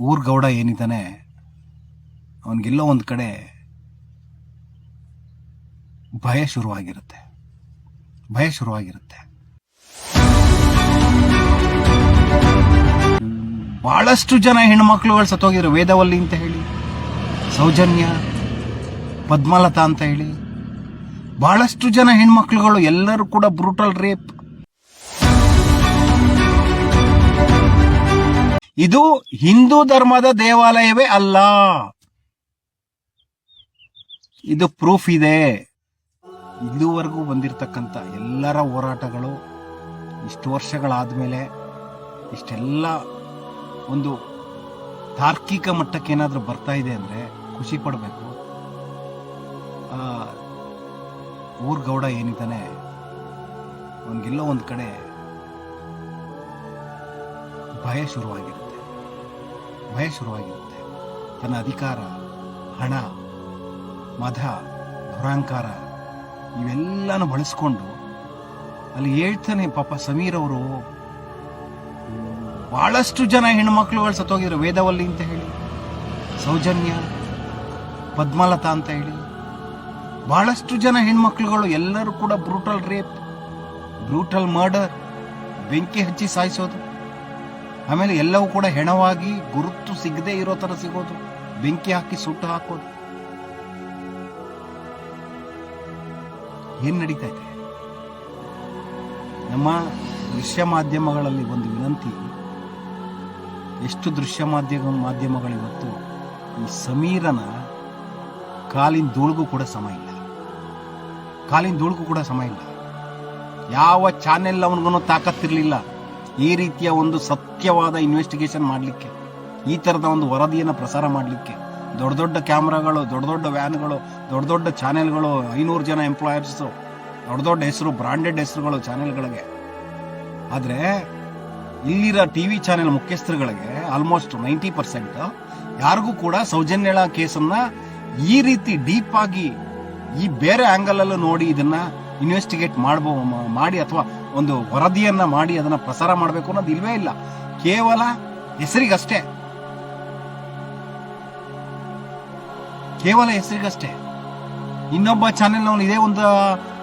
ಊರ್ ಗೌಡ ಏನಿದ್ದಾನೆ ಅವನಿಗೆಲ್ಲೋ ಒಂದು ಕಡೆ ಭಯ ಶುರುವಾಗಿರುತ್ತೆ. ಭಯ ಶುರುವಾಗಿರುತ್ತೆ. ಬಹಳಷ್ಟು ಜನ ಹೆಣ್ಮಕ್ಳುಗಳು ಸತ್ತೋಗಿದ್ರು. ವೇದವಲ್ಲಿ ಅಂತ ಹೇಳಿ, ಸೌಜನ್ಯ, ಪದ್ಮಲತಾ ಅಂತ ಹೇಳಿ, ಬಹಳಷ್ಟು ಜನ ಹೆಣ್ಮಕ್ಳುಗಳು ಎಲ್ಲರೂ ಕೂಡ ಬ್ರೂಟಲ್ ರೇಪ್ ಇದು ಹಿಂದೂ ಧರ್ಮದ ದೇವಾಲಯವೇ ಅಲ್ಲ. ಇದು ಪ್ರೂಫ್ ಇದೆ. ಇದುವರೆಗೂ ಬಂದಿರತಕ್ಕಂತ ಎಲ್ಲರ ಹೋರಾಟಗಳು ಇಷ್ಟು ವರ್ಷಗಳಾದ್ಮೇಲೆ ಇಷ್ಟೆಲ್ಲ ಒಂದು ತಾರ್ಕಿಕ ಮಟ್ಟಕ್ಕೆ ಏನಾದರೂ ಬರ್ತಾ ಇದೆ ಅಂದ್ರೆ ಖುಷಿ ಪಡಬೇಕು. ಊರ್ ಗೌಡ ಏನಿದ್ದಾನೆ, ಅವನಿಗೆಲ್ಲೋ ಒಂದು ಕಡೆ ಭಯ ಶುರುವಾಗಿರುತ್ತೆ ಭಯ ಶುರುವಾಗಿರುತ್ತೆ ತನ್ನ ಅಧಿಕಾರ, ಹಣ ಮದ ದುರಾಂಕಾರ ಇವೆಲ್ಲನೂ ಬಳಸ್ಕೊಂಡು ಅಲ್ಲಿ ಹೇಳ್ತಾನೆ ಪಾಪ ಸಮೀರ್ ಅವರು ಬಹಳಷ್ಟು ಜನ ಹೆಣ್ಮಕ್ಳುಗಳು ಸತ್ತೋಗಿದ್ರು ವೇದವಲ್ಲಿ ಅಂತ ಹೇಳಿ, ಸೌಜನ್ಯ, ಪದ್ಮಲತಾ ಅಂತ ಹೇಳಿ. ಬಹಳಷ್ಟು ಜನ ಹೆಣ್ಮಕ್ಳುಗಳು ಎಲ್ಲರೂ ಕೂಡ ಬ್ರೂಟಲ್ ರೇಪ್ ಬ್ರೂಟಲ್ ಮರ್ಡರ್ ಬೆಂಕಿ ಹಚ್ಚಿ ಸಾಯಿಸೋದು. ಆಮೇಲೆ ಎಲ್ಲವೂ ಕೂಡ ಹೆಣವಾಗಿ ಗುರುತು ಸಿಗದೆ ಇರೋ ತರ ಸಿಗೋದು. ಬೆಂಕಿ ಹಾಕಿ ಸುಟ್ಟು ಹಾಕೋದು. ಏನ್ ನಡೀತಾ ಇದೆ? ನಮ್ಮ ದೃಶ್ಯ ಮಾಧ್ಯಮಗಳಲ್ಲಿ ಒಂದು ವಿನಂತಿ. ಎಷ್ಟು ದೃಶ್ಯ ಮಾಧ್ಯಮ, ಮಾಧ್ಯಮಗಳಿವತ್ತು ಈ ಸಮೀರನ ಕಾಲಿನ ಧೂಳಿಗೂ ಕೂಡ ಸಮ ಇಲ್ಲ. ಕಾಲಿನ ಧೂಳಿಗೂ ಕೂಡ ಸಮ ಇಲ್ಲ. ಯಾವ ಚಾನೆಲ್ ಅವನಿಗೂ ತಾಕತ್ತಿರಲಿಲ್ಲ. ಈ ರೀತಿಯ ಒಂದು ಸತ್ಯವಾದ ಇನ್ವೆಸ್ಟಿಗೇಷನ್ ಮಾಡಲಿಕ್ಕೆ, ಈ ಥರದ ಒಂದು ವರದಿಯನ್ನು ಪ್ರಸಾರ ಮಾಡಲಿಕ್ಕೆ, ದೊಡ್ಡ ದೊಡ್ಡ ಕ್ಯಾಮ್ರಾಗಳು, ದೊಡ್ಡ ದೊಡ್ಡ ವ್ಯಾನ್ಗಳು, ದೊಡ್ಡ ದೊಡ್ಡ ಚಾನೆಲ್ಗಳು, ಐನೂರು ಜನ ಎಂಪ್ಲಾಯರ್ಸು ದೊಡ್ಡ ದೊಡ್ಡ ಹೆಸರು ಬ್ರಾಂಡೆಡ್ ಹೆಸರುಗಳು ಚಾನೆಲ್ಗಳಿಗೆ. ಆದರೆ, ಇಲ್ಲಿರೋ ಟಿ ವಿ ಚಾನೆಲ್ ಮುಖ್ಯಸ್ಥರುಗಳಿಗೆ ಆಲ್ಮೋಸ್ಟ್ ನೈಂಟಿ ಪರ್ಸೆಂಟ್ ಯಾರಿಗೂ ಕೂಡ ಸೌಜನ್ಯಳ ಕೇಸನ್ನ ಈ ರೀತಿ ಡೀಪ್ ಆಗಿ ಈ ಬೇರೆ ಆಂಗಲ್ ಅಲ್ಲೂ ನೋಡಿ ಇದನ್ನ ಇನ್ವೆಸ್ಟಿಗೇಟ್ ಮಾಡ್ಬೋ, ಮಾಡಿ ಅಥವಾ ಒಂದು ವರದಿಯನ್ನ ಮಾಡಿ ಅದನ್ನ ಪ್ರಸಾರ ಮಾಡಬೇಕು ಅನ್ನೋದು ಇಲ್ವೇ ಇಲ್ಲ. ಕೇವಲ ಹೆಸರಿಗಷ್ಟೇ. ಕೇವಲ ಹೆಸರಿಗಷ್ಟೇ. ಇನ್ನೊಬ್ಬ ಚಾನೆಲ್ ಇದೇ ಒಂದು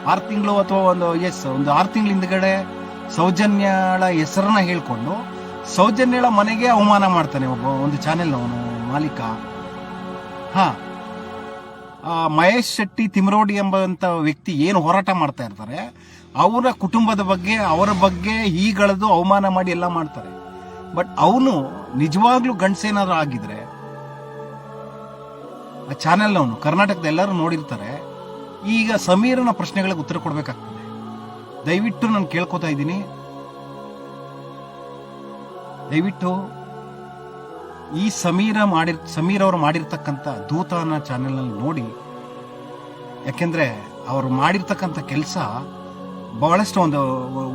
ಆರು ತಿಂಗಳು ಅಥವಾ ಒಂದು ಎಸ್ ಒಂದು ಆರು ತಿಂಗಳ ಹಿಂದ್ಗಡೆ ಸೌಜನ್ಯಳ ಹೆಸರನ್ನ ಹೇಳ್ಕೊಂಡು ಸೌಜನ್ಯಳ ಮನೆಗೆ ಅವಮಾನ ಮಾಡ್ತಾನೆ ಒಬ್ಬ ಒಂದು ಚಾನೆಲ್ ಅವನು ಮಾಲೀಕ. ಹಾ. ಮಹೇಶ್ ಶೆಟ್ಟಿ ತಿಮರೋಡಿ ಎಂಬಂತ ವ್ಯಕ್ತಿ ಏನು ಹೋರಾಟ ಮಾಡ್ತಾ ಇರ್ತಾರೆ? ಅವರ ಕುಟುಂಬದ ಬಗ್ಗೆ, ಅವರ ಬಗ್ಗೆ ಈಗಳದು ಅವಮಾನ ಮಾಡಿ ಎಲ್ಲ ಮಾಡ್ತಾರೆ. ಬಟ್ ಅವನು ನಿಜವಾಗ್ಲೂ ಗಂಡ್ಸೇನಾದ್ರು ಆಗಿದ್ರೆ, ಆ ಚಾನೆಲ್ ಅವನು, ಕರ್ನಾಟಕದ ಎಲ್ಲರೂ ನೋಡಿರ್ತಾರೆ, ಈಗ ಸಮೀರನ ಪ್ರಶ್ನೆಗಳಿಗೆ ಉತ್ತರ ಕೊಡಬೇಕಾಗ್ತದೆ. ದಯವಿಟ್ಟು ನಾನು ಕೇಳ್ಕೊತಾ ಇದ್ದೀನಿ. ದಯವಿಟ್ಟು ಈ ಸಮೀರ ಮಾಡಿರ್, ಸಮೀರ್ ಅವರು ಮಾಡಿರ್ತಕ್ಕಂಥ ದೂತಾನ ಚಾನೆಲ್ ಚಾನೆಲ್ನಲ್ಲಿ ನೋಡಿ, ಯಾಕೆಂದ್ರೆ ಅವರು ಮಾಡಿರ್ತಕ್ಕಂಥ ಕೆಲಸ ಬಹಳಷ್ಟು ಒಂದು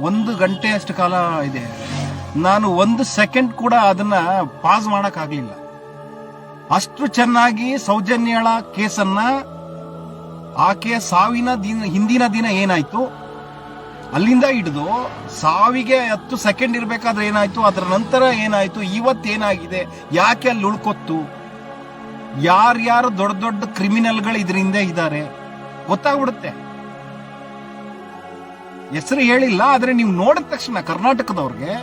ಒಂದು ಗಂಟೆ ಅಷ್ಟು ಕಾಲ ಇದೆ. ನಾನು ಒಂದು ಸೆಕೆಂಡ್ ಕೂಡ ಅದನ್ನ ಪಾಸ್ ಮಾಡೋಕ್ಕಾಗಲಿಲ್ಲ. ಅಷ್ಟು ಚೆನ್ನಾಗಿ ಸೌಜನ್ಯಳ ಕೇಸನ್ನ ಆಕೆಯ ಸಾವಿನ ದಿನ, ಹಿಂದಿನ ದಿನ ಏನಾಯ್ತು? ಅಲ್ಲಿಂದ ಹಿಡಿದು ಸಾವಿಗೆ ಹತ್ತು ಸೆಕೆಂಡ್ ಇರಬೇಕಾದ್ರೆ ಏನಾಯ್ತು? ಅದರ ನಂತರ ಏನಾಯ್ತು? ಇವತ್ತೇನಾಗಿದೆ? ಯಾಕೆ ಅಲ್ಲಿ ಉಳ್ಕೊತ್ತು? ಯಾರ್ಯಾರು ದೊಡ್ಡ ದೊಡ್ಡ ಕ್ರಿಮಿನಲ್ಗಳು ಇದರಿಂದ ಇದ್ದಾರೆ? ಗೊತ್ತಾಗ್ಬಿಡುತ್ತೆ. ಹೆಸರು ಹೇಳಿಲ್ಲ, ಆದ್ರೆ ನೀವು ನೋಡಿದ ತಕ್ಷಣ ಕರ್ನಾಟಕದವ್ರಿಗೆ,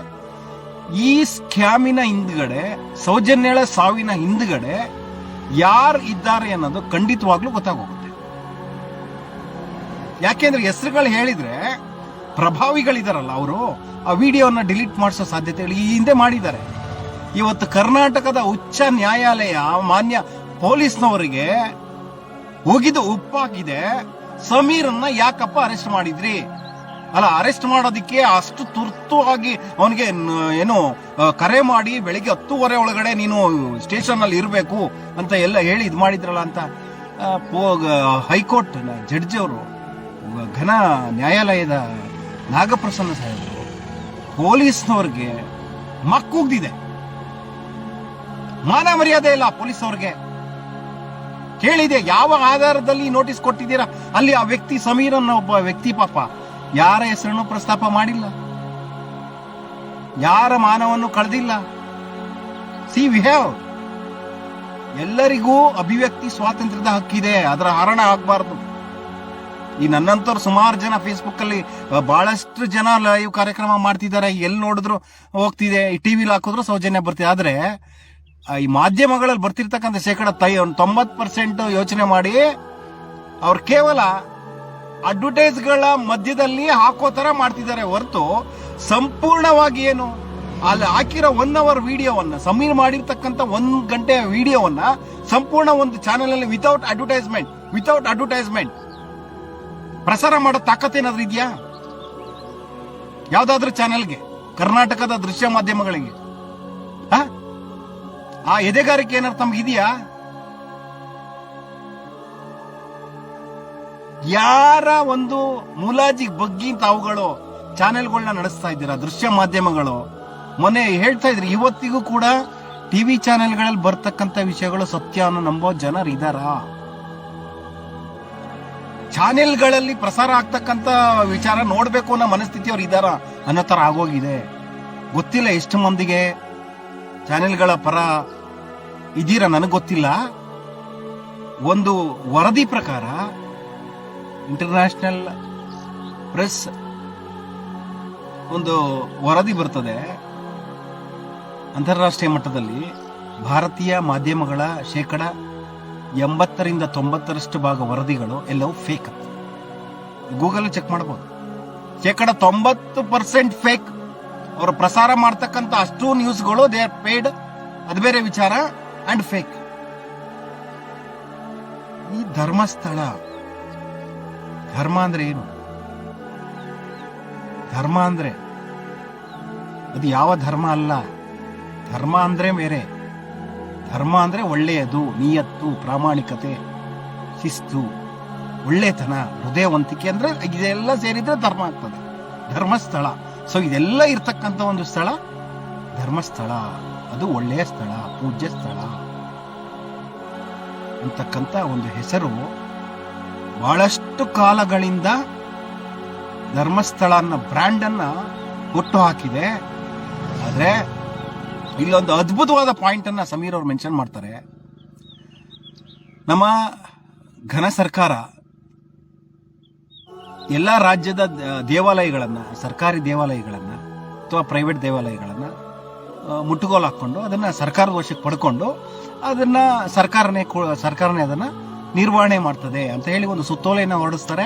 ಈ ಸ್ಕ್ಯಾಮಿನ ಹಿಂದ್ಗಡೆ, ಸೌಜನ್ಯಳ ಸಾವಿನ ಹಿಂದ್ಗಡೆ ಯಾರು ಇದ್ದಾರೆ ಅನ್ನೋದು ಖಂಡಿತವಾಗ್ಲೂ ಗೊತ್ತಾಗೋಗುತ್ತೆ. ಯಾಕೆಂದ್ರೆ ಹೆಸರುಗಳು ಹೇಳಿದ್ರೆ ಪ್ರಭಾವಿಗಳಿದಾರಲ್ಲ ಅವರು, ಆ ವಿಡಿಯೋನ ಡಿಲೀಟ್ ಮಾಡಿಸೋ ಸಾಧ್ಯತೆಗಳು ಈ ಹಿಂದೆ ಮಾಡಿದ್ದಾರೆ. ಇವತ್ತು ಕರ್ನಾಟಕದ ಉಚ್ಚ ನ್ಯಾಯಾಲಯ, ಮಾನ್ಯ ಪೊಲೀಸ್ನವರಿಗೆ ಹೋಗಿದ್ದು ಉಪ್ಪಾಗಿದೆ, ಸಮೀರನ್ನ ಯಾಕಪ್ಪ ಅರೆಸ್ಟ್ ಮಾಡಿದ್ರಿ? ಅಲ್ಲ ಅರೆಸ್ಟ್ ಮಾಡೋದಕ್ಕೆ ಅಷ್ಟು ತುರ್ತು ಆಗಿ ಅವನಿಗೆ ಏನು ಕರೆ ಮಾಡಿ ಬೆಳಿಗ್ಗೆ ಹತ್ತುವರೆ ಒಳಗಡೆ ನೀನು ಸ್ಟೇಷನ್ ಅಲ್ಲಿ ಇರಬೇಕು ಅಂತ ಎಲ್ಲ ಹೇಳಿ ಇದು ಮಾಡಿದ್ರಲ್ಲ ಅಂತ. ಹೈಕೋರ್ಟ್ ಜಡ್ಜ್ ಅವರು, ಘನ ನ್ಯಾಯಾಲಯದ ನಾಗಪ್ರಸನ್ನ ಸಾಹೇಬರು, ಪೊಲೀಸ್ನವ್ರಿಗೆ ಮಕ್ಕೂಗ್ದಿದೆ. ಮಾನ ಮರ್ಯಾದೆ ಇಲ್ಲ ಪೊಲೀಸ್ ಅವ್ರಿಗೆ ಕೇಳಿದೆ, ಯಾವ ಆಧಾರದಲ್ಲಿ ನೋಟಿಸ್ ಕೊಟ್ಟಿದ್ದೀರಾ? ಅಲ್ಲಿ ಆ ವ್ಯಕ್ತಿ ಸಮೀರ್ ಅನ್ನೋ ಒಬ್ಬ ವ್ಯಕ್ತಿ ಪಾಪ. ಯಾರ ಹೆಸರನ್ನು ಪ್ರಸ್ತಾಪ ಮಾಡಿಲ್ಲ? ಯಾರ ಮಾನವನ್ನು ಕಳೆದಿಲ್ಲ? ಸಿ ವಿ ಹ್ಯಾವ್ ಎಲ್ಲರಿಗೂ ಅಭಿವ್ಯಕ್ತಿ ಸ್ವಾತಂತ್ರ್ಯದ ಹಕ್ಕಿದೆ, ಅದರ ಹರಣ ಆಗಬಾರ್ದು. ಈ ನನ್ನಂತವ್ರು ಸುಮಾರು ಜನ ಫೇಸ್ಬುಕ್ ಅಲ್ಲಿ ಬಹಳಷ್ಟು ಜನ ಲೈವ್ ಕಾರ್ಯಕ್ರಮ ಮಾಡ್ತಿದ್ದಾರೆ, ಎಲ್ಲಿ ನೋಡಿದ್ರು ಹೋಗ್ತಿದೆ, ಈ ಟಿವಿಲಿ ಹಾಕಿದ್ರು ಸೌಜನ್ಯ ಬರ್ತಿದೆ. ಆದ್ರೆ ಈ ಮಾಧ್ಯಮಗಳಲ್ಲಿ ಬರ್ತಿರ್ತಕ್ಕಂಥ ಶೇಕಡ ತೈ ಒಂದು ತೊಂಬತ್ ಪರ್ಸೆಂಟ್ ಯೋಚನೆ ಮಾಡಿ, ಅವ್ರು ಕೇವಲ ಅಡ್ವರ್ಟೈಸ್ಗಳ ಮಧ್ಯದಲ್ಲಿ ಹಾಕೋ ತರ ಮಾಡ್ತಿದ್ದಾರೆ ಹೊರತು ಸಂಪೂರ್ಣವಾಗಿ ಏನು? ಅಲ್ಲಿ ಹಾಕಿರೋ ಒನ್ ಅವರ್ ವಿಡಿಯೋವನ್ನ, ಸಮೀರ್ ಮಾಡಿರ್ತಕ್ಕಂಥ ಒಂದ್ ಗಂಟೆ ವಿಡಿಯೋವನ್ನ ಸಂಪೂರ್ಣ ಒಂದು ಚಾನೆಲ್ ಅಲ್ಲಿ ವಿತೌಟ್ ಅಡ್ವರ್ಟೈಸ್ಮೆಂಟ್ ವಿತೌಟ್ ಅಡ್ವರ್ಟೈಸ್ಮೆಂಟ್ ಪ್ರಸಾರ ಮಾಡೋ ತಾಕತ್ತೇನಾದ್ರೂ ಇದೆಯಾ? ಯಾವ್ದಾದ್ರು ಚಾನೆಲ್ಗೆ, ಕರ್ನಾಟಕದ ದೃಶ್ಯ ಮಾಧ್ಯಮಗಳಿಗೆ? ಆ ಎದೆಗಾರಿಕೆ ಏನಾದ್ರು ತಮ್ಗೆ ಇದೆಯಾ? ಯಾರ ಒಂದು ಮುಲಾಜಿಗೆ ಬಗ್ಗಿ ತಾವುಗಳು ಚಾನೆಲ್ಗಳನ್ನ ನಡೆಸ್ತಾ ಇದ್ದೀರಾ? ದೃಶ್ಯ ಮಾಧ್ಯಮಗಳು. ಮೊನ್ನೆ ಹೇಳ್ತಾ ಇದ್ರಿ, ಇವತ್ತಿಗೂ ಕೂಡ ಟಿವಿ ಚಾನೆಲ್ಗಳಲ್ಲಿ ಬರ್ತಕ್ಕಂಥ ವಿಷಯಗಳು ಸತ್ಯ ಅನ್ನೋ ನಂಬೋ ಜನರು ಚಾನೆಲ್ಗಳಲ್ಲಿ ಪ್ರಸಾರ ಆಗ್ತಕ್ಕಂಥ ವಿಚಾರ ನೋಡಬೇಕು ಅನ್ನೋ ಮನಸ್ಥಿತಿ ಅವ್ರು ಇದಾರ? ಅನ್ನೋ ಥರ ಆಗೋಗಿದೆ. ಗೊತ್ತಿಲ್ಲ ಎಷ್ಟು ಮಂದಿಗೆ ಚಾನೆಲ್ಗಳ ಪರ ಇದೀರ ನನಗೆ ಗೊತ್ತಿಲ್ಲ. ಒಂದು ವರದಿ ಪ್ರಕಾರ ಇಂಟರ್ನ್ಯಾಷನಲ್ ಪ್ರೆಸ್ ಒಂದು ವರದಿ ಬರ್ತದೆ. ಅಂತಾರಾಷ್ಟ್ರೀಯ ಮಟ್ಟದಲ್ಲಿ ಭಾರತೀಯ ಮಾಧ್ಯಮಗಳ ಶೇಕಡ ಎಂಬತ್ತರಿಂದ ತೊಂಬತ್ತರಷ್ಟು ಭಾಗ ವರದಿಗಳು ಎಲ್ಲವೂ ಫೇಕ್ ಗೂಗಲ್ ಚೆಕ್ ಮಾಡಬಹುದು ಶೇಕಡ ತೊಂಬತ್ತು ಪರ್ಸೆಂಟ್ ಫೇಕ್ ಅವರು ಪ್ರಸಾರ ಮಾಡ್ತಕ್ಕಂಥ ಅಷ್ಟು ನ್ಯೂಸ್ಗಳು ದೇ ಆರ್ ಪೇಡ್ ಅದು ಬೇರೆ ವಿಚಾರ ಅಂಡ್ ಫೇಕ್ ಈ ಧರ್ಮಸ್ಥಳ ಧರ್ಮ ಅಂದ್ರೆ ಏನು? ಧರ್ಮ ಅಂದ್ರೆ ಅದು ಯಾವ ಧರ್ಮ ಅಲ್ಲ. ಧರ್ಮ ಅಂದ್ರೆ ಬೇರೆ. ಧರ್ಮ ಅಂದ್ರೆ ಒಳ್ಳೆಯದು, ನಿಯತ್ತು, ಪ್ರಾಮಾಣಿಕತೆ, ಶಿಸ್ತು, ಒಳ್ಳೆತನ, ಹೃದಯವಂತಿಕೆ ಅಂದ್ರೆ ಇದೆಲ್ಲ ಸೇರಿದ್ರೆ ಧರ್ಮ ಆಗ್ತದೆ. ಧರ್ಮಸ್ಥಳ. ಸೊ ಇದೆಲ್ಲ ಇರ್ತಕ್ಕಂಥ ಒಂದು ಸ್ಥಳ ಧರ್ಮಸ್ಥಳ. ಅದು ಒಳ್ಳೆಯ ಸ್ಥಳ, ಪೂಜ್ಯ ಸ್ಥಳ ಅಂತಕ್ಕಂಥ ಒಂದು ಹೆಸರು ಬಹಳಷ್ಟು ಕಾಲಗಳಿಂದ ಧರ್ಮಸ್ಥಳ ಅನ್ನೋ ಬ್ರ್ಯಾಂಡನ್ನು ಹುಟ್ಟು ಹಾಕಿದೆ. ಆದರೆ ಇಲ್ಲೊಂದು ಅದ್ಭುತವಾದ ಪಾಯಿಂಟ್ ಅನ್ನ ಸಮೀರ್ ಅವರು ಮೆನ್ಷನ್ ಮಾಡ್ತಾರೆ. ನಮ್ಮ ಘನ ಸರ್ಕಾರ ಎಲ್ಲ ರಾಜ್ಯದ ದೇವಾಲಯಗಳನ್ನು, ಸರ್ಕಾರಿ ದೇವಾಲಯಗಳನ್ನ ಅಥವಾ ಪ್ರೈವೇಟ್ ದೇವಾಲಯಗಳನ್ನ ಮುಟ್ಟುಗೋಲು ಹಾಕ್ಕೊಂಡು ಅದನ್ನ ಸರ್ಕಾರದ ವಶಕ್ಕೆ ಪಡ್ಕೊಂಡು ಅದನ್ನ ಸರ್ಕಾರನೇ ಸರ್ಕಾರನೇ ಅದನ್ನ ನಿರ್ವಹಣೆ ಮಾಡ್ತದೆ ಅಂತ ಹೇಳಿ ಒಂದು ಸುತ್ತೋಲೆಯನ್ನು ಹೊರಡಿಸ್ತಾರೆ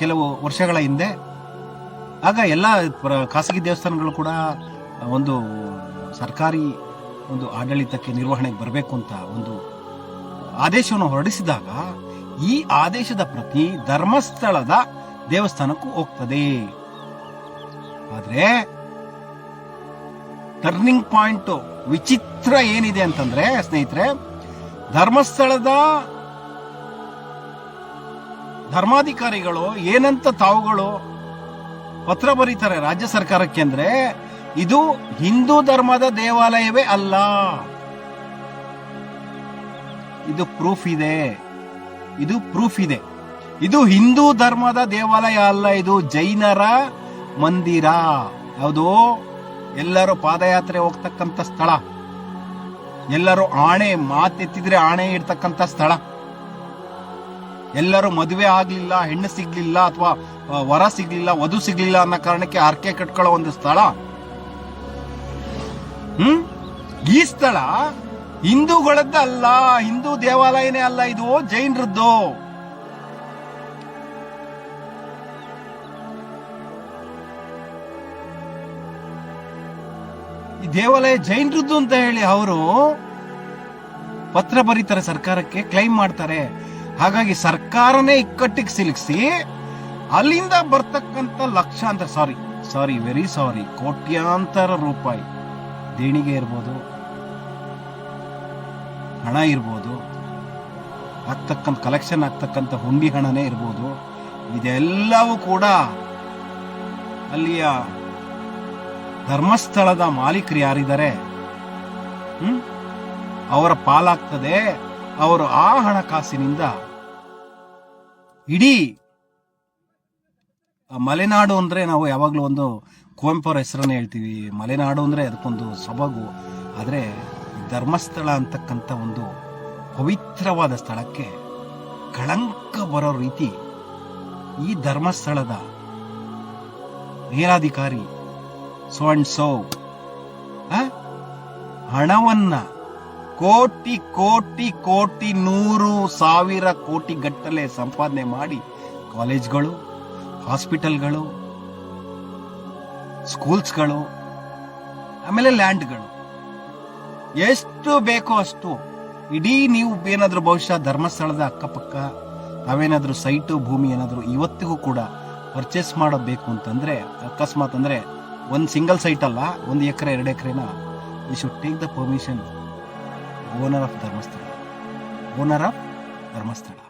ಕೆಲವು ವರ್ಷಗಳ ಹಿಂದೆ. ಆಗ ಎಲ್ಲ ಖಾಸಗಿ ದೇವಸ್ಥಾನಗಳು ಕೂಡ ಒಂದು ಸರ್ಕಾರಿ ಒಂದು ಆಡಳಿತಕ್ಕೆ ನಿರ್ವಹಣೆಗೆ ಬರಬೇಕು ಅಂತ ಒಂದು ಆದೇಶವನ್ನು ಹೊರಡಿಸಿದಾಗ ಈ ಆದೇಶದ ಪ್ರತಿ ಧರ್ಮಸ್ಥಳದ ದೇವಸ್ಥಾನಕ್ಕೂ ಹೋಗ್ತದೆ. ಆದರೆ ಟರ್ನಿಂಗ್ ಪಾಯಿಂಟ್ ವಿಚಿತ್ರ ಏನಿದೆ ಅಂತಂದ್ರೆ ಸ್ನೇಹಿತರೆ, ಧರ್ಮಸ್ಥಳದ ಧರ್ಮಾಧಿಕಾರಿಗಳು ಏನಂತ ತಾವುಗಳು ಪತ್ರ ಬರೀತಾರೆ ರಾಜ್ಯ ಸರ್ಕಾರಕ್ಕೆ ಅಂದ್ರೆ, ಇದು ಹಿಂದೂ ಧರ್ಮದ ದೇವಾಲಯವೇ ಅಲ್ಲ. ಇದು ಪ್ರೂಫ್ ಇದೆ. ಇದು ಪ್ರೂಫ್ ಇದೆ. ಇದು ಹಿಂದೂ ಧರ್ಮದ ದೇವಾಲಯ ಅಲ್ಲ, ಇದು ಜೈನರ ಮಂದಿರ. ಯಾವುದು? ಎಲ್ಲರೂ ಪಾದಯಾತ್ರೆ ಹೋಗ್ತಕ್ಕಂಥ ಸ್ಥಳ. ಎಲ್ಲರೂ ಆಣೆ, ಮಾತೆತ್ತಿದ್ರೆ ಆಣೆ ಇಡ್ತಕ್ಕಂಥ ಸ್ಥಳ. ಎಲ್ಲರೂ ಮದುವೆ ಆಗಲಿಲ್ಲ, ಹೆಣ್ಣು ಸಿಗಲಿಲ್ಲ ಅಥವಾ ವರ ಸಿಗಲಿಲ್ಲ, ವಧು ಸಿಗಲಿಲ್ಲ ಅನ್ನೋ ಕಾರಣಕ್ಕೆ ಹರಕೆ ಕಟ್ಕೊಳ್ಳೋ ಒಂದು ಸ್ಥಳ? ಹ್ಮ್? ಈ ಸ್ಥಳ ಹಿಂದೂಗಳದ್ದು ಅಲ್ಲ, ಹಿಂದೂ ದೇವಾಲಯನೇ ಅಲ್ಲ, ಇದು ಜೈನರದ್ದು. ಈ ದೇವಾಲಯ ಜೈನರದ್ದು ಅಂತ ಹೇಳಿ ಅವರು ಪತ್ರ ಬರೀತಾರೆ ಸರ್ಕಾರಕ್ಕೆ, ಕ್ಲೈಮ್ ಮಾಡ್ತಾರೆ. ಹಾಗಾಗಿ ಸರ್ಕಾರನೇ ಇಕ್ಕಟ್ಟಿಗೆ ಸಿಲುಕಿಸಿ, ಅಲ್ಲಿಂದ ಬರ್ತಕ್ಕಂಥ ಲಕ್ಷಾಂತರ ಸಾರಿ ಸಾರಿ ವೆರಿ ಸಾರಿ ಕೋಟ್ಯಾಂತರ ರೂಪಾಯಿ ದೇಣಿಗೆ ಇರ್ಬೋದು, ಹಣ ಇರ್ಬೋದು, ಆಗ್ತಕ್ಕಂಥ ಕಲೆಕ್ಷನ್ ಆಗ್ತಕ್ಕಂಥ ಹುಂಡಿ ಹಣನೇ ಇರ್ಬೋದು, ಇದೆಲ್ಲವೂ ಕೂಡ ಅಲ್ಲಿಯ ಧರ್ಮಸ್ಥಳದ ಮಾಲೀಕರು ಯಾರಿದ್ದಾರೆ? ಅವರ ಪಾಲಾಗ್ತದೆ. ಅವರು ಆ ಹಣಕಾಸಿನಿಂದ ಇಡೀ ಮಲೆನಾಡು ಅಂದ್ರೆ ನಾವು ಯಾವಾಗಲೂ ಒಂದು ಕುವೆಂಪು ಅವ್ರ ಹೆಸರನ್ನ ಹೇಳ್ತೀವಿ. ಮಲೆನಾಡು ಅಂದ್ರೆ ಅದಕ್ಕೊಂದು ಸೊಬಗು. ಆದ್ರೆ ಧರ್ಮಸ್ಥಳ ಅಂತಕ್ಕಂಥ ಒಂದು ಪವಿತ್ರವಾದ ಸ್ಥಳಕ್ಕೆ ಕಳಂಕ ಬರೋ ರೀತಿ ಈ ಧರ್ಮಸ್ಥಳದ ಮೇಲಾಧಿಕಾರಿ ಸೋ ಅಂಡ್ ಸೋ ಹಣವನ್ನ ಕೋಟಿ ಕೋಟಿ ಕೋಟಿ ನೂರು ಸಾವಿರ ಕೋಟಿ ಗಟ್ಟಲೆ ಸಂಪಾದನೆ ಮಾಡಿ ಕಾಲೇಜ್ಗಳು, ಹಾಸ್ಪಿಟಲ್ಗಳು, ಸ್ಕೂಲ್ಸ್ಗಳು, ಆಮೇಲೆ ಲ್ಯಾಂಡ್ಗಳು. ಎಷ್ಟು ಬೇಕೋ ಅಷ್ಟು ಇಡೀ ನೀವು ಏನಾದರೂ ಬಹುಶಃ ಧರ್ಮಸ್ಥಳದ ಅಕ್ಕಪಕ್ಕ, ನಾವೇನಾದರೂ ಸೈಟು, ಭೂಮಿ ಏನಾದರೂ ಇವತ್ತಿಗೂ ಕೂಡ ಪರ್ಚೇಸ್ ಮಾಡಬೇಕು ಅಂತಂದರೆ, ಅಕಸ್ಮಾತ್ ಅಂದರೆ ಒಂದು ಸಿಂಗಲ್ ಸೈಟ್ ಅಲ್ಲ, ಒಂದು ಎಕರೆ, ಎರಡು ಎಕರೆನ you should take the permission owner of Dharmasthala owner of Dharmasthala